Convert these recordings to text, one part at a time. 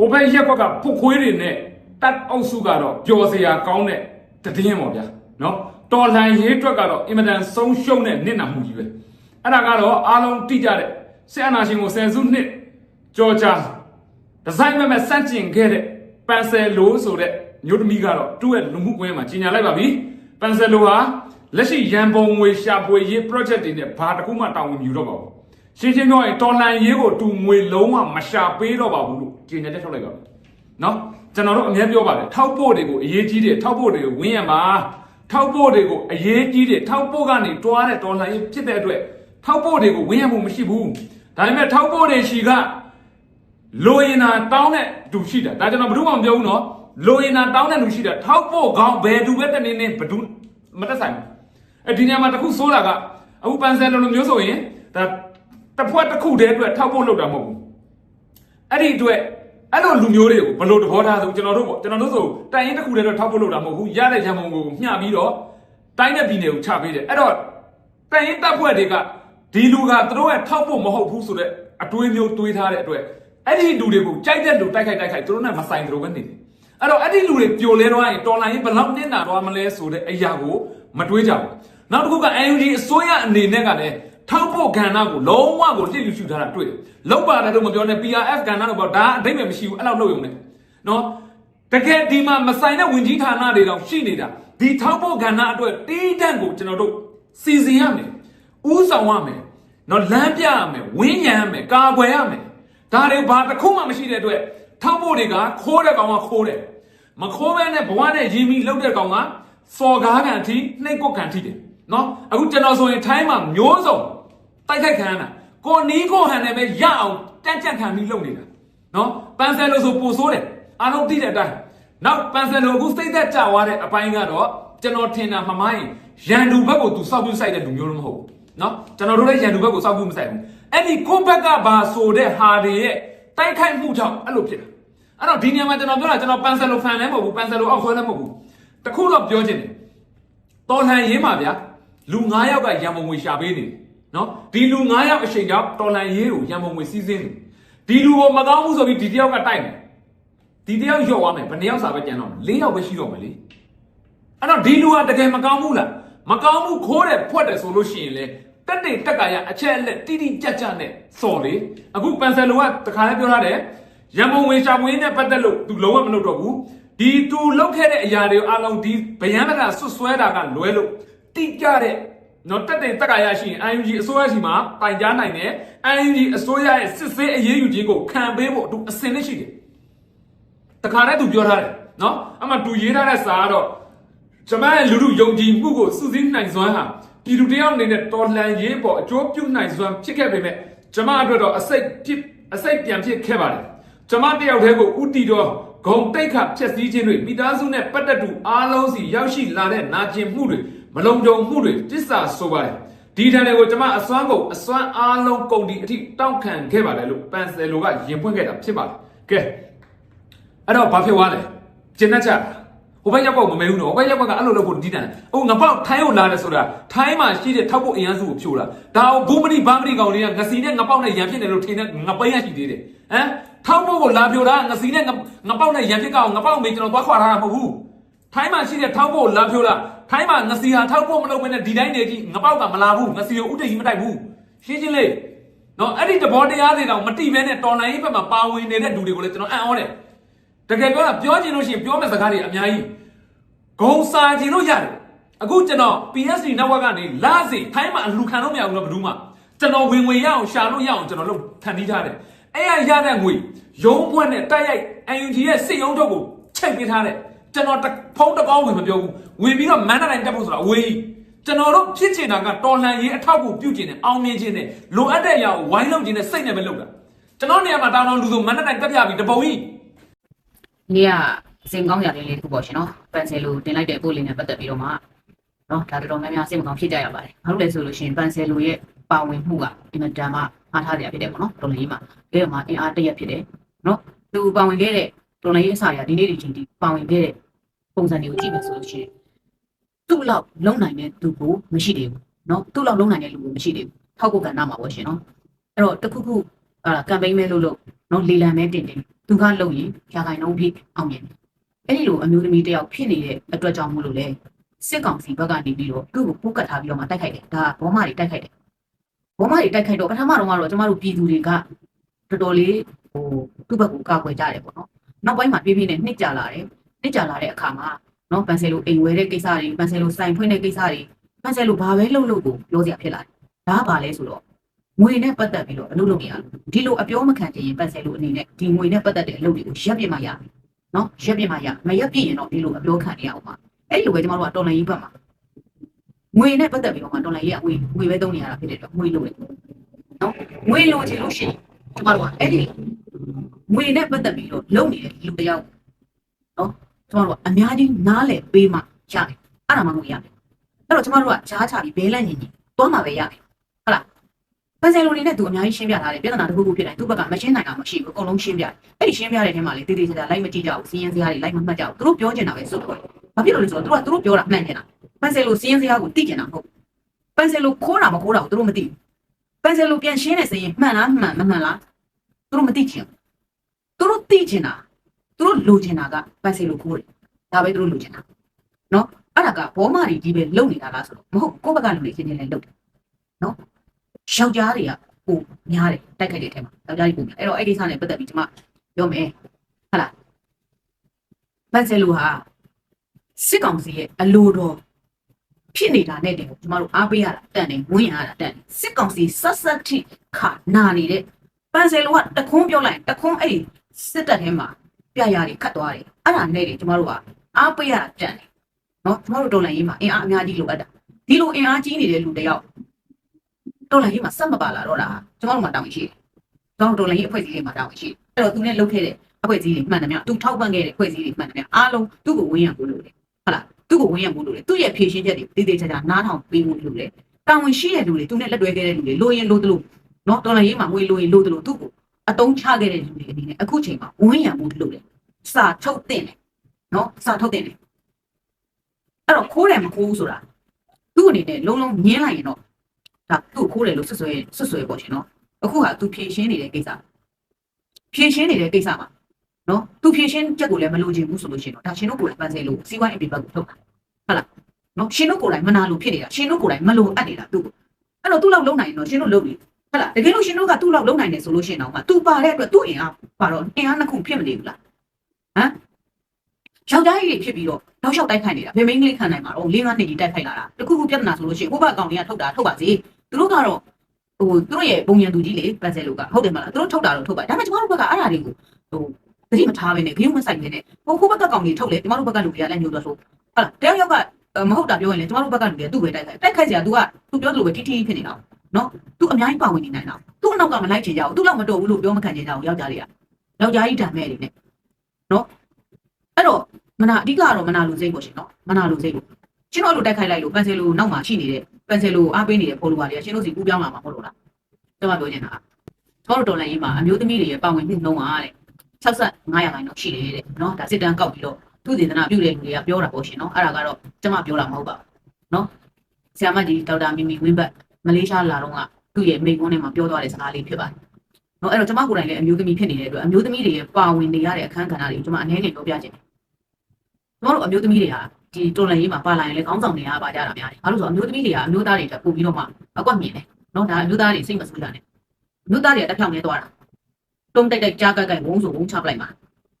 ဟိုဘက်ရက်ကွက်ကဖုတ်ခွေးတွေနဲ့တတ်အုပ်စုကတော့ပျော်စရာကောင်းတဲ့တည်င်းပေါ့ဗျာနော်တော်လှန်ရေးအတွက်ကတော့အင်မတန်ဆုံးရှုံးတဲ့နစ်နာမှုကြီးပဲအဲ့ဒါကတော့အားလုံးတိကြတဲ့စစ်အာဏာရှင်ကိုဆယ်စုနှစ်ကြောကြာဒီဇိုင်းမဲ့မဲ့စန့်ကျင်ခဲ့တဲ့ပန်ဆယ်လိုဆိုတဲ့မျိုးသမီးကတော့သူ့ရဲ့လူမှုကွင်းမှာကြီးညာလိုက်ပါပြီပန်ဆယ်လိုဟာလက်ရှိရန်ပုံငွေရှာဖွေရေး project တွေနဲ့ဘာတစ်ခုမှတာဝန်မယူတော့ပါဘူး ရှင်းရှင်းပြောရင်တော်လှန်ရေးကိုတူငွေလုံးဝမရှာပေးတော့ပါဘူးလို့ကြီးညာချက်ထုတ်လိုက်ပါပြီနော်ကျွန်တော်တို့အများပြောပါတယ်ထောက်ပို့တွေကိုအရေးကြီးတယ်ထောက်ပို့တွေကိုဝင်းရမှာထောက်ပို့တွေကိုအရေးကြီးတယ်ထောက်ပို့ကနေတွားတဲ့တော်လှန်ရေးဖြစ်တဲ့အတွက်ထောက်ပို့တွေကိုဝင်းရမှုမရှိဘူးဒါပေမဲ့ထောက်ပို့တွေရှိကလိုရင်နာတောင်းတဲ့သူရှိတာဒါကျွန်တော်ဘယ်သူမှမပြောဘူးနော်လိုရင်နာတောင်းတဲ့လူရှိတာထောက်ပို့ကောင်းဘယ်သူပဲတနေနေဘယ်သူမတက်ဆိုင်ဘူးအဲဒီညမှာတစ်ခုစိုးတာကအခုပန်ဆယ်လိုလိုမျိုးဆိုရင်ဒါ တစ်ဖွဲ့တစ်ခုတည်းအတွက်ထောက်ပို့လုပ်တာမဟုတ်ဘူးအဲ့ဒီအတွက်အဲ့လိုလူမျိုးတွေကိုဘယ်လိုတဘောထားဆိုကျွန်တော်တို့ပေါ့ကျွန်တော်တို့ဆိုတိုင်ရင်တစ်ခုတည်းတော့ထောက်ဖို့လုပ်တာမဟုတ်ဘူးရတဲ့ရန်ပုံကိုမျှပြီးတော့တိုင်းတဲ့ပြည်နယ်ကိုချပေးတယ်အဲ့တော့တိုင်ရင်တပ်ဖွဲ့တွေကဒီလူကသူတို့ရဲ့ထောက်ဖို့မဟုတ်ဘူးဆိုတော့အတွေးမျိုးတွေးထားတဲ့အတွက်အဲ့ဒီလူတွေကိုကြိုက်တဲ့လူတိုက်ခိုက်တိုက်ခိုက်သူတို့နဲ့မဆိုင်သူတို့ပဲနေတယ်အဲ့တော့အဲ့ဒီလူတွေပျော်လဲတော့ရင်တော်လိုင်းရင်ဘယ်လောက်နစ်နာတော့မလဲဆိုတဲ့အရာကိုမတွေးကြဘူးနောက်တစ်ခုက NUG အစိုးရအနေနဲ့ကလည်း ထောက်ဖို့ကဏ္ဍကိုလုံးဝကိုလစ်လူရှုထားတာတွေ့တယ်လောက်ပါတယ်လို့မပြောနဲ့ PRF ကဏ္ဍတော့ပေါ့ဒါအတိတ်ပဲမရှိဘူးအဲ့လောက်လုပ်ရုံနဲ့နော်တကယ်ဒီမှာမဆိုင်တဲ့ဝင်ကြီးဌာနတွေတော့ရှိနေတာဒီထောက်ဖို့ကဏ္ဍအတွက်တီးတန့်ကိုကျွန်တော်တို့စီစဉ်ရမယ်ဥဆောင်ရမယ်နော်လမ်းပြရမယ်ဝင်းရံရမယ်ကာကွယ်ရမယ်ဒါတွေဘာတစ်ခုမှမရှိတဲ့အတွက်ထောက်ဖို့တွေကခိုးတဲ့ကောင်ကခိုးတယ်မခိုးဘဲနဲ့ဘဝနဲ့ရင်းပြီးလှုပ်တဲ့ကောင်ကစော်ကားကန်အထိနှိတ်ကွက်ကန်အထိတယ်နော်အခုကျွန်တော်ဆိုရင်ထိုင်းမှာမျိုးစုံ တိုက်ခိုက်ခံရတာကိုနီးကိုဟန်နဲ့ပဲရအောင်တန့်ကြန့်ခံပြီးလုပ်နေတာနော်ပန်ဆယ်လိုဆိုပိုဆိုးတယ်အားလုံးသိတဲ့အတိုင်းနောက်ပန်ဆယ်လိုအခုစိတ်သက်ကြွားတဲ့အပိုင်းကတော့ကျွန်တော်ထင်တာမမိုင်းရန်သူဘက်ကိုသူစောက်ပြဆိုင်တဲ့လူမျိုးတော့မဟုတ်ဘူးနော်ကျွန်တော်တို့လည်းရန်သူဘက်ကိုစောက်ပြမဆိုင်ဘူးအဲ့ဒီကိုဘက်ကဘာဆိုတဲ့ဟာတွေရဲ့တိုက်ခိုက်မှုကြောင့်အဲ့လိုဖြစ်တာအဲ့တော့ဒီနေရာမှာကျွန်တော်ပြောတာကျွန်တော်ပန်ဆယ်လိုဖန်လည်းမဟုတ်ဘူးပန်ဆယ်လိုအောက်ခွဲလည်းမဟုတ်ဘူးတခုတော့ပြောချင်တယ်တော်လှန်ရေးမှာဗျာလူ9ယောက်ကရန်ပုံငွေရှာပေးနေတယ် နော်ဒီလူ9ယောက်အချိန်ကြောင့်တော်လှန်ရေးကိုရန်ပုံငွေစီးစင်းတယ်ဒီလူကိုမကောင်းဘူးဆိုပြီးဒီတယောက်ကတိုက်တယ်ဒီတယောက်လျော့သွားမယ်ဘယ်နှစ်ယောက်စာပဲကြံတော့၄ယောက်ပဲရှိတော့မယ်လေအဲ့တော့ဒီလူကတကယ်မကောင်းဘူးလားမကောင်းဘူးခိုးတယ်ဖွက်တယ်ဆိုလို့ရှိရင်လေတက်တဲ့တက်ကရအချက်အလက်တိတိကျကျနဲ့စော်လေအခုပန်ဆယ်လိုကတခါလေးပြောထားတယ်ရန်ပုံငွေရှာမွေးနဲ့ပတ်သက်လို့သူလုံးဝမလုပ်တော့ဘူးဒီသူလုပ်ခဲ့တဲ့အရာတွေအလုံးဒီဗယံမကဆွဆွဲတာကလွဲလို့တိကျတဲ့ နော်တက်တဲ့တက်ကရရှိရင် IUG အစိုးရရှိမှာတိုင်ကြားနိုင်တယ် IUG အစိုးရရဲ့စစ်ဆေးအရေးယူခြင်းကိုခံပေးဖို့သူအစင်နဲ့ရှိတယ်တခါတည်းသူပြောထားတယ်နော်အမှသူရေးထားတဲ့စာကတော့ကျွန်မရဲ့လူလူယုံကြည်မှုကိုစုစည်းနိုင်စွမ်းဟာပြည်သူတယောက်အနေနဲ့တော်လှန်ရေးပေါ်အကျိုးပြုနိုင်စွမ်းဖြစ်ခဲ့ပေမဲ့ကျွန်မအတွက်တော့အစိတ်ဖြစ်အစိတ်ပြန်ဖြစ်ခဲ့ပါတယ်ကျွန်မတယောက်တည်းကိုဥတီတော်ဂုံတိတ်ခဖြက်စည်းခြင်းတွေမိသားစုနဲ့ပတ်သက်သူအားလုံးစီရောက်ရှိလာတဲ့နာကျင်မှုတွေ မလုံခြုံမှုတွေတစ္ဆာဆိုပါတယ်ဒီထံတွေကိုကျွန်မအစွမ်းကုန်အစွမ်းအားလုံးကုန်ဒီအထိတောက်ခံခဲ့ပါတယ်လို့ပန်ဆယ်လိုကရင်ဖွင့်ခဲ့တာဖြစ်ပါတယ်ကဲအဲ့တော့ဘာဖြစ်သွားလဲကျင်တတ်ကြဟိုဘက်ရောက်ကောက်မမဲဘူးနော်ဟိုဘက်ရောက်ကောက်ကအဲ့လိုလုပ်ဖို့ဒီတန်ဟိုငပေါက်ထိုင်းကိုလာတယ်ဆိုတာထိုင်းမှာရှိတဲ့ထောက်ဖို့အင်အားစုကိုဖြိုးတာဒါကိုဘူမဏိဘာမဏိကောင်တွေကငစီနဲ့ငပေါက်နဲ့ရံဖြစ်တယ်လို့ထင်တဲ့ငပိန်းရရှိသေးတယ်ဟမ်ထောက်ဖို့ကိုလာဖြိုးတာငစီနဲ့ငပေါက်နဲ့ရံဖြစ်ကောင်ငပေါက်မေကျွန်တော်သွားခွာထားတာမဟုတ်ဘူးထိုင်းမှာရှိတဲ့ထောက်ဖို့ကိုလာဖြိုးတာ ထိုင်းမှာငစီဟာထောက်ဖို့မလုပ်ဘဲနဲ့ဒီတိုင်းနေကြည့်ငပေါက်ကမလာဘူးငစီကိုဥတ္တကြီးမတိုက်ဘူးရှင်းချင်းလေးနော်အဲ့ဒီတဘောတရားတွေတော့မတိဘဲနဲ့တော်လိုင်းရေးဘက်မှာပါဝင်နေတဲ့လူတွေကိုလည်းကျွန်တော်အံ့ဩတယ်တကယ်ပြောတာပြောချင်လို့ရှိရင်ပြောမယ့်စကားတွေအများကြီးဂုံစာချင်လို့ရတယ်အခုကျွန်တော် PSD network ကနေလာစီထိုင်းမှာအလူခံလို့မရဘူးတော့ဘယ်သူမှကျွန်တော်ဝင်ဝင်ရအောင်ရှာလို့ရအောင်ကျွန်တော်လုပ်ခံပြီးထားတယ်အဲ့ရရတဲ့ငွေရုံးဖွဲ့နဲ့တိုက်ရိုက် UNG ရဲ့စစ်ရုံးထုတ်ကိုချိန်ပေးထားတယ် ကျွန်တော်ဖုံးတကောင်းဝင်မပြောဘူးဝင်ပြီးတော့မန္တလေးတက်ဖို့ဆိုတာအဝေးကြီးကျွန်တော်တို့ဖြစ်ချင်တာကတော်လှန်ရေးအထောက်အကူပြုချင်တယ်အောင်မြင်ချင်တယ်လိုအပ်တဲ့အရာကိုဝိုင်းလုပ်ချင်တဲ့စိတ်နဲ့ပဲလုပ်တာကျွန်တော်နေရာမှာတောင်းတောင်းလူဆိုမန္တလေးတက်ပြပြီးတပုံကြီးနေ့ကအစင်ကောင်းကြလေးလေးတစ်ခုပေါ့ရှင်နော်ပန်ဆယ်လိုတင်လိုက်တဲ့အပို့လေးနဲ့ပတ်သက်ပြီးတော့မှနော်ဒါတော်တော်များများစိတ်မကောင်းဖြစ်ကြရပါတယ်ဘာလို့လဲဆိုလို့ရှိရင်ပန်ဆယ်လိုရဲ့ပါဝင်မှုကအင်မတန်မှအားထားစရာဖြစ်တယ်ပေါ့နော်တော်လေးမှာဒါတော့မှအင်အားတရက်ဖြစ်တယ်နော်သူပါဝင်ခဲ့တဲ့ တော်လေးရဲ့အစာရဒီနေ့ဒီချိန်ထိပါဝင်ခဲ့တဲ့ပုံစံတွေကိုကြည့်မယ်ဆိုလို့ရှိရင်သူ့လောက်လုံနိုင်တဲ့သူကိုမရှိသေးဘူးနော်သူ့လောက်လုံနိုင်တဲ့လူကိုမရှိသေးဘူးထောက်ကိုကဏ္ဍမှာပေါ့ရှင်နော်အဲ့တော့တခုခုအာကမ်ပိန်းမဲလို့လို့နော်လေလံမဲတင်တင်သူကလုံရင်ရာခိုင်နှုန်းဖြစ်အောင်မြင်တယ်အဲ့ဒီလိုအမျိုးသမီးတယောက်ဖြစ်နေတဲ့အတွက်ကြောင့်မို့လို့လေစစ်ကောင်စီဘက်ကနေပြီးတော့သူ့ကိုပုတ်ကတ်ထားပြီးတော့မှတိုက်ခိုက်တယ်ဒါဘောမတွေတိုက်ခိုက်တယ်ဘောမတွေတိုက်ခိုက်တော့ပထမတော့ကတော့ကျမတို့ပြည်သူတွေကတော်တော်လေးဟိုသူ့ဘက်ကိုကာကွယ်ကြတယ်ပေါ့နော် နောက်ပိုင်းမှာပြေးပြေးနဲ့နှိမ့်ကြလာတယ်နှိမ့်ကြလာတဲ့အခါမှာနော်ပန်ဆယ်လိုအိမ်ဝဲတဲ့ကိစ္စတွေပန်ဆယ်လိုစိုင်ဖွင့်တဲ့ကိစ္စတွေပန်ဆယ်လိုဘာပဲလုပ်လို့ကိုပြောစရာဖြစ်လာတယ်ဒါကဘာလဲဆိုတော့ငွေနဲ့ပတ်သက်ပြီးတော့အလုပ်လုပ်နေရလို့ဒီလိုအပြောမခံချင်ရင်ပန်ဆယ်လိုအနေနဲ့ဒီငွေနဲ့ပတ်သက်တဲ့အလုပ်တွေကိုရပ်ပြစ်မှရမယ်နော်ရပ်ပြစ်မှရမရပ်ပြစ်ရင်တော့ဒီလိုအပြောခံနေရအောင်ပါအဲ့ဒီလိုပဲကျမတို့ကတော်လန်ရေးဘက်မှာငွေနဲ့ပတ်သက်ပြီးတော့မှတော်လန်ရေးကငွေငွေပဲသုံးနေရတာဖြစ်တဲ့အတွက်ငွေလိုတယ်နော်ငွေလိုချင်လို့ရှိရင်ကျမတို့ကအဲ့ဒီ ငွေနဲ့ပတ်သက်ပြီးတော့လုပ်နေတဲ့လူတစ်ယောက်နော်ကျမတို့ကအများကြီးနားလည်ပေးမှရတယ်အဲ့ဒါမှငွေရတယ်အဲ့တော့ကျမတို့ကကြားချပြီးဘဲလန့်ညင်ညင်တွန်းမှာပဲရတယ်ဟုတ်လားပန်ဆယ်လိုနေနဲ့သူအများကြီးရှင်းပြထားတယ်ပြဿနာတစ်ခုခုဖြစ်တိုင်းသူ့ဘက်ကမရှင်းနိုင်တာမရှိဘူးအကုန်လုံးရှင်းပြတယ်အဲ့ဒီရှင်းပြတဲ့ထဲမှာလေတေးသေးချာချာလိုက်မကြည့်ကြဘူးစီးရင်စရာတွေလိုက်မမှတ်ကြဘူးသူတို့ပြောချင်တာပဲစွတ်ခေါ်တယ်ဘာဖြစ်လို့လဲဆိုတော့သူတို့ကသူတို့ပြောတာမှန်ချင်တာပန်ဆယ်လိုစီးရင်စရာကိုသိချင်တာမဟုတ်ပန်ဆယ်လိုခိုးတာမခိုးတာကိုသူတို့မသိဘူးပန်ဆယ်လိုပြန်ရှင်းနေစရင်မှန်လားမှန်မမှန်လားသူတို့မသိချင်ဘူး သူတို့သိချင်တာသူတို့လိုချင်တာကပန်ဆယ်လိုခိုးတယ်ဒါပဲသူတို့လိုချင်တာနော်အဲ့ဒါကဘောမတွေကြီးပဲလုံနေတာလားဆိုတော့မဟုတ်ကိုယ့်ဘက်ကလူတွေချင်းချင်းလည်းလုံတယ်နော်ယောက်ျားတွေကပိုများတယ်တိုက်ခိုက်တဲ့အထက်မှာယောက်ျားတွေပိုများအဲ့တော့အဲ့ဒီကိစ္စနဲ့ပတ်သက်ပြီးကျွန်မပြောမယ်ဟုတ်လားပန်ဆယ်လိုဟာစစ်ကောင်စီရဲ့အလိုတော်ဖြစ်နေတာနဲ့တင်ကိုကျမတို့အားပေးရတာတန်တယ်ဝင်းရတာတန်တယ်စစ်ကောင်စီဆက်ဆက်ထိခါနာနေတဲ့ပန်ဆယ်လိုကတခွန်းပြောလိုက်တခွန်းအဲ့ဒီ စစ်တပ်ထဲမှာပြရတွေခတ်သွားတယ်အဲ့ဒါနဲ့တင်ကျမတို့ကအားပေးရတာတန်တယ်နော်ကျမတို့တော်လိုင်းရေးမှာအင်အားအများကြီးလိုအပ်တာဒီလိုအင်အားကြီးနေတဲ့လူတယောက်တော်လိုင်းရေးမှာစက်မပါလာတော့တာကျမတို့မှာတောင်းရှိတယ်ကျမတို့တော်လိုင်းရေးအဖွဲ့အစည်းတွေမှာတောင်းရှိတယ်အဲ့တော့သူနဲ့လုပ်ခဲ့တဲ့အဖွဲ့အစည်းတွေမှန်တယ်များသူထောက်ပံ့ခဲ့တဲ့အဖွဲ့အစည်းတွေမှန်တယ်များအားလုံးသူ့ကိုဝင်းရဖို့လိုတယ်ဟုတ်လားသူ့ကိုဝင်ရမှုလို့လေသူ့ရဲ့ဖြည့်ရှင်းချက်တွေတည်တည်ချာချာနားထောင်ပေးမှုလို့လေတာဝန်ရှိတဲ့လူတွေသူနဲ့လက်တွဲခဲ့တဲ့လူတွေလိုရင်လိုသလိုနော်တော်လည်းရေးမှာငွေလိုရင်လိုသလိုသူ့ကို အတုံးချခဲ့တဲ့လူတွေအနေနဲ့အခုချိန်မှာဝင်ရမှုလို့လေစာထုတ်တင်တယ်နော်စာထုတ်တင်တယ်အဲ့တော့ခိုးတယ်မခိုးဘူးဆိုတာသူ့အနေနဲ့လုံးလုံးညင်းလိုက်ရင်တော့ဒါသူ့ခိုးတယ်လို့ဆွဆွဲဆွဆွဲပေါ့ရှင်နော်အခုဟာသူဖြည့်ရှင်းနေတဲ့ကိစ္စဖြည့်ရှင်းနေတဲ့ကိစ္စမှာနော်သူဖြည့်ရှင်းချက်ကိုလည်းမလိုချင်ဘူးဆိုလို့ရှိရင်တော့ဒါရှင်တို့ကိုယ်လည်းပန်းစေလို့စီးပွားရေးအပြင်ဘက်ကိုထုတ်တာနော်ရှင်တို့ကိုယ်တိုင်မနာလို့ဖြစ်နေတာရှင်တို့ကိုယ်တိုင်မလို့အပ်နေတာသူ့ကိုအဲ့တော့သူ့လောက်လုံးနိုင်ရင်တော့ရှင်တို့လုပ်ပြီ ဟုတ်လားတကယ်လို့ရှင်တို့ကသူ့လောက်လုံးနိုင်တယ်ဆိုလို့ရှင်တော့မှသူပါတဲ့အတွက်သူ့အင်အားပါတော့အင်အားနှစ်ခုဖြစ်မနေဘူးလားဟမ်ယောက်ျားကြီးတွေဖြစ်ပြီးတော့တောက်လျှောက်တိုက်ခိုက်နေတာဖေမင်းကလေးခံနိုင်မှာတော့လေးငါးနှစ်ကြီးတိုက်ခိုက်လာတာတခုခုပြဿနာဆိုလို့ရှိရင်ဟိုဘက်အကောင်တွေကထုတ်တာထုတ်ပါစေသူတို့ကတော့ဟိုသူတို့ရဲ့ပုံရံသူကြီးလေပတ်စဲလို့ကဟုတ်တယ်မလားသူတို့ထုတ်တာတော့ထုတ်ပါဒါပေမဲ့ကျမတို့ဘက်ကအဲ့ဒါတွေကိုဟိုသတိမထားဘဲနဲ့ဂရုမစိုက်ဘဲနဲ့ဟိုဟိုဘက်ကကောင်တွေထုတ်လေကျမတို့ဘက်ကလူတွေကလည်းမျိုးသွားဆိုဟုတ်လားတယောက်ယောက်ကအဲမဟုတ်တာပြောရင်လေကျမတို့ဘက်ကလူတွေသူ့ပဲတိုက်ခိုက်တိုက်ခိုက်စရာ तू က तू ပြောသလိုပဲတီတီဖြစ်နေတာ နော်သူအများကြီးပါဝင်နေနိုင်တာသူ့အနောက်ကမလိုက်ချင်ကြဘူးသူ့လောက်မတော်ဘူးလို့ပြောမခံချင်ကြဘူးယောက်ျားတွေကယောက်ျားကြီးဓာမဲ့တွေနဲ့နော်အဲ့တော့မနာအဓိကတော့မနာလူစိတ်ပေါ့ရှင်နော်မနာလူစိတ်ပေါ့ကျွန်တော်တို့တိုက်ခိုက်လိုက်လို့ပန်ဆယ်လိုနောက်မှာရှိနေတဲ့ပန်ဆယ်လိုအားပေးနေတဲ့ follower တွေကရှင်တို့စီကူးပြောင်းလာမှာမဟုတ်လို့လားကျွန်မပြောချင်တာကျွန်တော်တို့တော်လိုင်းရေးမှာအမျိုးသမီးတွေရဲ့ပါဝင်မှုနှုန်းကတဲ့65ရာခိုင်နှုန်းရှိတယ်တဲ့နော်ဒါစစ်တမ်းကောက်ပြီးတော့သူစေတနာပြုတဲ့လူတွေကပြောတာပေါ့ရှင်နော်အဲ့ဒါကတော့ကျွန်မပြောတာမဟုတ်ပါဘူးနော်ဆရာမကြီးဒေါက်တာမီမီဝင်းဘတ် မလေးရှားလာတော့ကသူ့ရဲ့မိကွန်းထဲမှာပြောသွားတဲ့စကားလေးဖြစ်ပါတယ်။နော်အဲ့တော့ကျွန်မကိုယ်တိုင်လည်းအမျိုးသမီးဖြစ်နေတဲ့အတွက်အမျိုးသမီးတွေရဲ့ပါဝင်နေရတဲ့အခန်းကဏ္ဍတွေကိုကျွန်မအနည်းငယ်ပြောပြခြင်းတယ်။ကျွန်တော်တို့အမျိုးသမီးတွေဟာဒီတော်လန်ရေးမှာပါလာရင်လည်းကောင်းဆောင်နေရပါကြတာများတယ်။ဘာလို့လဲဆိုတော့အမျိုးသမီးတွေကအမျိုးသားတွေတက်ပို့ပြီးတော့မှအကွက်မြင်တယ်။နော်ဒါအမျိုးသားတွေစိတ်မဆူတာနဲ့အမျိုးသားတွေကတက်ဖြောင်းနေသွားတာ။တုံးတိုက်တိုက်ကြားကက်ကိုက်ဝုန်းဆိုဝုန်းချပလိုက်မှာ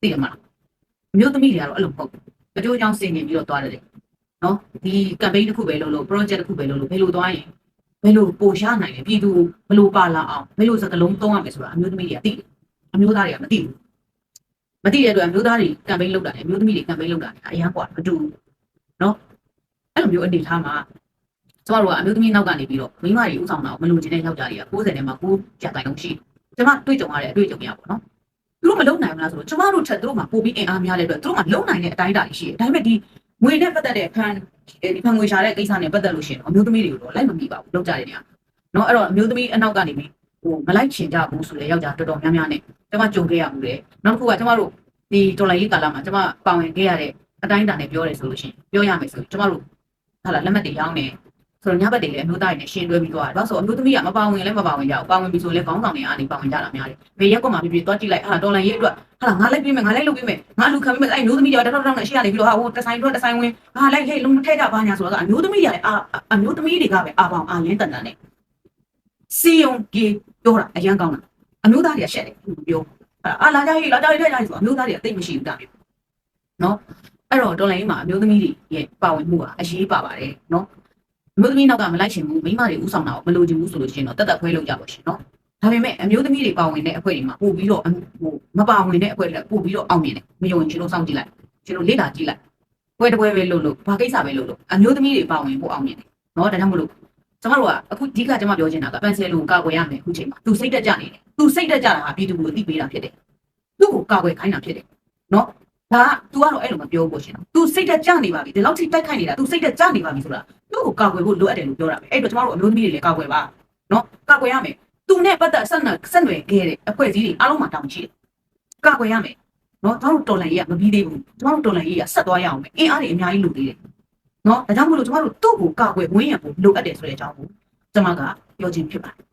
သိရမလား။အမျိုးသမီးတွေကတော့အဲ့လိုမဟုတ်ဘူး။အကျိုးအကြောင်းစင်နေပြီးတော့သွားတယ်နော်ဒီ campaign တစ်ခုပဲလုပ်လို့ project တစ်ခုပဲလုပ်လို့ဘယ်လိုသွားရင် ဘယ်လိုပိုရနိုင်လဲပြည်သူဘယ်လိုပါလာအောင်ဘယ်လိုစကလုံးသုံးရမယ်ဆိုတာအမျိုးသမီးတွေကသိတယ်အမျိုးသားတွေကမသိဘူးမသိတဲ့အတွက်အမျိုးသားတွေ campaign လုပ်တာနဲ့အမျိုးသမီးတွေ campaign လုပ်တာနဲ့အရင်ကွာမတူဘူးနော်အဲ့လိုမျိုးအနေထားမှာကျမတို့ကအမျိုးသမီးနောက်ကနေပြီးတော့မိန်းမတွေဥဆောင်တာကိုမလိုချင်တဲ့ယောက်ျားတွေက60ထဲမှာ9ရာခိုင်နှုန်းရှိကျမတွေ့ကြုံရတဲ့အတွေ့အကြုံရပါတော့နော်သူတို့မလုံနိုင်ဘူးလားဆိုတော့ကျမတို့ထက်သူတို့မှာပိုပြီးအင်အားများတဲ့အတွက်သူတို့မှာလုံနိုင်တဲ့အတိုင်းအတာတွေရှိတယ်ဒါပေမဲ့ဒီငွေနဲ့ပတ်သက်တဲ့ဖန် ဒီဖန်ငွေရှာတဲ့ကိစ္စနဲ့ပတ်သက်လို့ရှိရင်အမျိုးသမီးတွေကိုတော့လိုက်မမိပါဘူးလောက်ကြတဲ့နေရာနော်အဲ့တော့အမျိုးသမီးအနောက်ကနေပြီးဟိုမလိုက်ချင်ကြဘူးဆိုလေယောက်ျားတော်တော်များများနဲ့ကျမကြုံခဲ့ရမှုလေနောက်တစ်ခုကကျမတို့ဒီတော်လိုင်းရေးကာလမှာကျမပါဝင်ခဲ့ရတဲ့အတိုင်းအတာနဲ့ပြောရဲဆိုလို့ရှိရင်ပြောရမယ်ဆိုကျမတို့ဟာလာလက်မှတ်တွေရောင်းတယ် ဆိုတော့ညဘက်တွေလည်းအမျိုးသားတွေနဲ့ရှင်းတွဲပြီးသွားတယ်ဘာလို့ဆိုအမျိုးသမီးကမပါဝင်လည်းမပါဝင်ကြဘူးပါဝင်ပြီဆိုလည်းခေါင်းဆောင်တွေအားနေပါဝင်ကြတာများတယ်ဘေးရက်ကွက်မှာပြပြသွားကြည့်လိုက်ဟာတော်လန်ရေးအတွက်ဟာငါလိုက်ပြီးမယ်ငါလိုက်လုပ်ပြီးမယ်ငါလူခံပြီးမယ်အဲ့မျိုးသမီးတွေကတောက်တောက်နဲ့ရှေ့ကနေပြီးတော့ဟာဟိုတဆိုင်တော့တဆိုင်ဝင်ဟာလိုက်ဟဲ့လုံးမထဲကြပါညာဆိုတော့အမျိုးသမီးတွေအာအမျိုးသမီးတွေကပဲအာပေါင်အာရင်းတန်တန်နဲ့စီယုံကြီးပြောတာအရန်ကောင်းတာအမျိုးသားတွေကရှက်တယ်ပြောအာလာကြရေးလာကြရေးထဲကြရေးဆိုအမျိုးသားတွေအသိမရှိဘူးတာမျိုးနော်အဲ့တော့တော်လန်ရေးမှာအမျိုးသမီးတွေရဲ့ပါဝင်မှုကအရေးပါပါတယ်နော် အမျိုးသမီးနောက်ကမလိုက်ချင်ဘူးမိန်းမတွေဥဆောင်တာကိုမလိုချင်ဘူးဆိုလို့ရှိရင်တော့တက်တက်ခွဲလုပ်ကြပါရှင်နော်ဒါပေမဲ့အမျိုးသမီးတွေပါဝင်တဲ့အဖွဲ့တွေမှာပို့ပြီးတော့ဟိုမပါဝင်တဲ့အဖွဲ့တွေကပို့ပြီးတော့အောင်မြင်တယ်မယုံရင်ကျွန်တော်စောင့်ကြည့်လိုက်ကျွန်တော်လေ့လာကြည့်လိုက်ပွဲတစ်ပွဲပဲလုပ်လို့ဘာကိစ္စပဲလုပ်လို့အမျိုးသမီးတွေပါဝင်ဖို့အောင်မြင်တယ်နော်ဒါကြောင့်မလို့ကျမတို့ကအခုအဓိကကျမပြောချင်တာကပန်ဆယ်လိုကာကွယ်ရမယ်အခုချိန်မှာသူစိတ်တက်ကြနေတယ်သူစိတ်တက်ကြတာဟာပြည်သူကိုအသိပေးတာဖြစ်တယ်သူ့ကိုကာကွယ်ခိုင်းတာဖြစ်တယ်နော်ဒါက तू ကတော့အဲ့လိုမပြောဘူးရှင်နော် तू စိတ်တက်ကြနေပါပြီဒီလောက်ထိတိုက်ခိုက်နေတာ तू စိတ်တက်ကြနေပါပြီဆိုတာ သူ့ကိုကာကွယ်ဖို့လိုအပ်တယ်လို့ပြောတာပဲအဲ့တော့ကျမတို့အမျိုးသမီးတွေလည်းကာကွယ်ပါနော်ကာကွယ်ရမယ်သူနဲ့ပတ်သက်ဆက်နွယ်ဆက်နွယ်ခဲ့တဲ့အဖွဲ့အစည်းတွေအားလုံးမှာတောင်းရှိတယ်ကာကွယ်ရမယ်နော်ကျမတို့တော်လန်ကြီးကမပြီးသေးဘူးကျမတို့တော်လန်ကြီးကဆက်သွားရအောင်ပဲအင်းအားတွေအများကြီးလိုသေးတယ်နော်ဒါကြောင့်မို့လို့ကျမတို့သူ့ကိုကာကွယ်ဝင်းရံဖို့လိုအပ်တယ်ဆိုတဲ့အကြောင်းကိုကျမကပြောခြင်းဖြစ်ပါတယ်